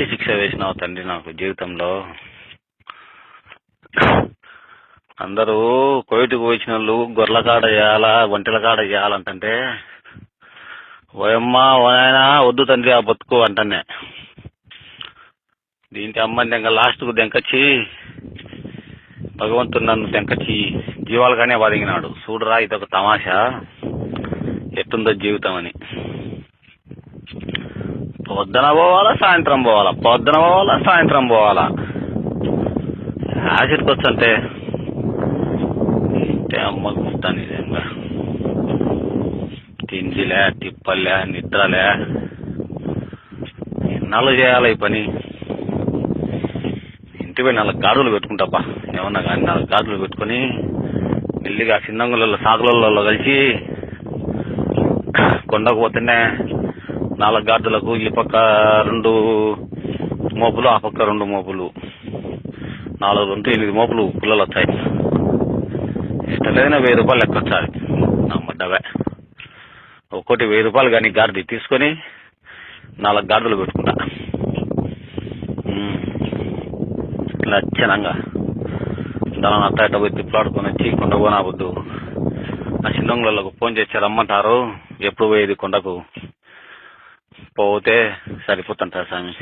మంచి శిక్ష వేసినావు తండ్రి నాకు జీవితంలో. అందరూ కోయిటికి వచ్చిన వాళ్ళు గొర్రెల కాడ చేయాలా ఒంటెల కాడ చేయాలంటే ఓయమ్మా ఓనాయనా వద్దు తండ్రి ఆ బతుకు అంటనే. దీనికి అమ్మని దెంగ లాస్ట్కు దెంకచ్చి భగవంతుడు నన్ను దెంకచ్చి జీవాలుగానే బతికినాడు చూడరా ఇదొక తమాషా. ఎట్టుందో జీవితం అని. పొద్దున పోవాలా సాయంత్రం పోవాలా? పొద్దున పోవాలా సాయంత్రం పోవాలా? ఆఖరికి వచ్చంటే అమ్మ గుర్తాను నిజంగా తిండిలే తిప్పలే నిద్రలే. ఎన్నాళ్ళు చేయాలి ఈ పని? ఇంటి పోయి నాలుగు గాడులు పెట్టుకుంటాపా. ఏమన్నా కానీ నాలుగు గాడులు పెట్టుకొని మెల్లిగా చిన్నంగులలో సాగులలో కలిసి కొండకు పోతుండే. నాలుగు గాడులకు ఈ పక్క రెండు మోపులు ఆ పక్క రెండు మోపులు. నాలుగు రెండు ఎనిమిది మోపులు పుల్లలు వస్తాయి. ఇష్టలేదైనా వెయ్యి రూపాయలు లెక్క వచ్చాలి. నా మడ్డవే. ఒక్కోటి వెయ్యి రూపాయలు కానీ గార్డు తీసుకొని నాలుగు గార్డులు పెట్టుకుంటా. ఉమ్. లక్షణంగా దాని అట్ట పోయి తిప్పలాడుకొని వచ్చి కొండ పోనా వద్దు ఆ చిన్నంగులకు ఫోన్ చేసి రమ్మంటారు ఎప్పుడు పోయేది కొండకు? పోతే సరిపోతుంటారు స్వామి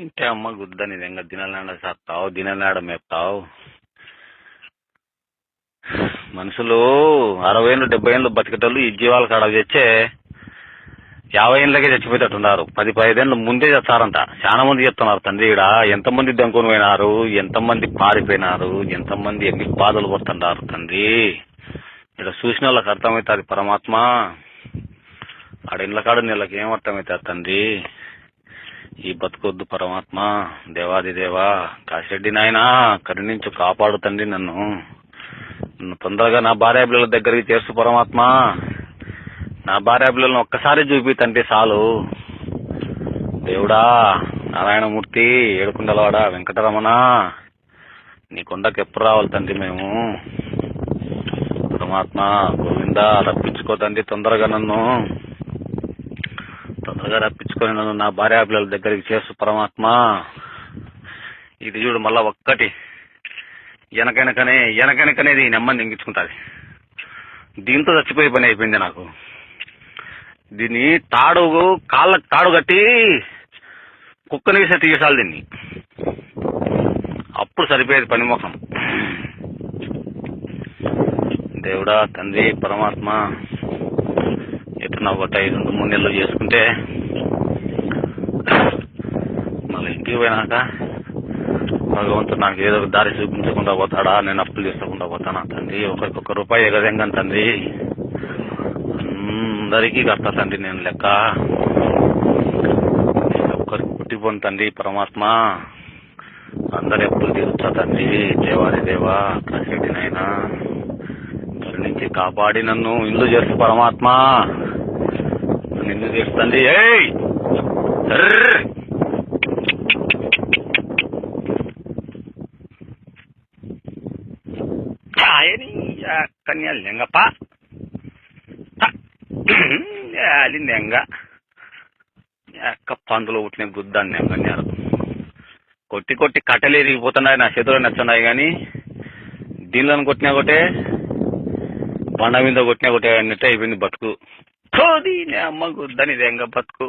ఇంటే అమ్మ గుద్దని ఇంకా దినాలనాడ చేస్తావు దినాలనాడ మేపుతావు మనుషులు అరవై ఏళ్ళు డెబ్బై ఏళ్ళు బతికేటోళ్ళు ఈ జీవాల కాడ తెచ్చే యాభై ఏళ్ళకే చచ్చిపోయేటట్టున్నారు. పది పదిహేను ముందే చేస్తారంట. చాలా మంది చెప్తున్నారు తండ్రి ఈడ ఎంతమంది దంకొని పోయినారు ఎంతమంది పారిపోయినారు ఎంతమంది ఎన్ని బాధలు పడుతున్నారు తండ్రి? ఇక్కడ చూసిన వాళ్ళకి అర్థమవుతుంది పరమాత్మ. ఆడ ఇళ్ళ కాడ నీళ్ళకి ఏం అర్థమైతే తండ్రి? ఈ బతుకొద్దు పరమాత్మ దేవాది దేవా కాశెడ్డి నాయనా కరుణించు కాపాడు తండ్రి నన్ను. నన్ను తొందరగా నా భార్య పిల్లల దగ్గరికి చేర్చు పరమాత్మ. నా భార్య పిల్లలను ఒక్కసారి చూపి తండ్రి చాలు. దేవుడా నారాయణమూర్తి ఏడుకుండలవాడ వెంకటరమణ నీ కొండకు ఎప్పుడు రావాలి తండ్రి మేము? పరమాత్మ గోవింద రప్పించుకో తండ్రి తొందరగా నన్ను. తొందరగా రప్పించుకొని నన్ను నా భార్య పిల్లల దగ్గరికి చేసు పరమాత్మ ఇది చూడు మళ్ళా ఒక్కటి. వెనకనకనే వెనకనకనేది నెమ్మది ఎంగించుకుంటుంది దీంతో చచ్చిపోయే పని అయిపోయింది నాకు. దీన్ని తాడు కాళ్ళకు తాడు కట్టి కుక్కని వేసే తీసాలి దీన్ని. అప్పుడు సరిపోయేది పని ముఖం దేవుడా తండ్రి పరమాత్మ ఎట్లా ఒకటి ఐదు రెండు మూడు నెలలు చేసుకుంటే మళ్ళీ ఇంటికి పోయినాక భగవంతుడు నాకు ఏదో ఒక దారి చూపించకుండా పోతాడా నేను అప్పులు చేసుకోకుండా పోతానా తండ్రి? ఒకరికొక రూపాయి ఎగదెంగా తండ్రి? అందరికీ కడతా తండ్రి నేను లెక్క. ఒక్కరికి పుట్టిపోను తండ్రి పరమాత్మ. అందరి అప్పులు తీరుస్తా తండ్రి. దేవాది దేవా కాసేటి నాయనా నుంచి కాపాడి నన్ను ఇల్లు చేస్తు పరమాత్మ. నిన్ను ఇల్లు చేస్తుంది. ఏయ్! ఆయని కన్యా లింగప్ప. అది నెంగ ఎక్క పందులు పుట్టిన గుద్దాన్ని నేను కొట్టి కొట్టి కట్టలు ఎరిగిపోతున్నాయి నా చేతిలో నచ్చున్నాయి కానీ దీనిలో కొట్టినా ఒకటే బండ మీద కొట్టినా ఒకటే అన్నట్టు అయిపోయింది బతుకు. తోది నీ అమ్మ గుద్దని దెంగ బతుకు.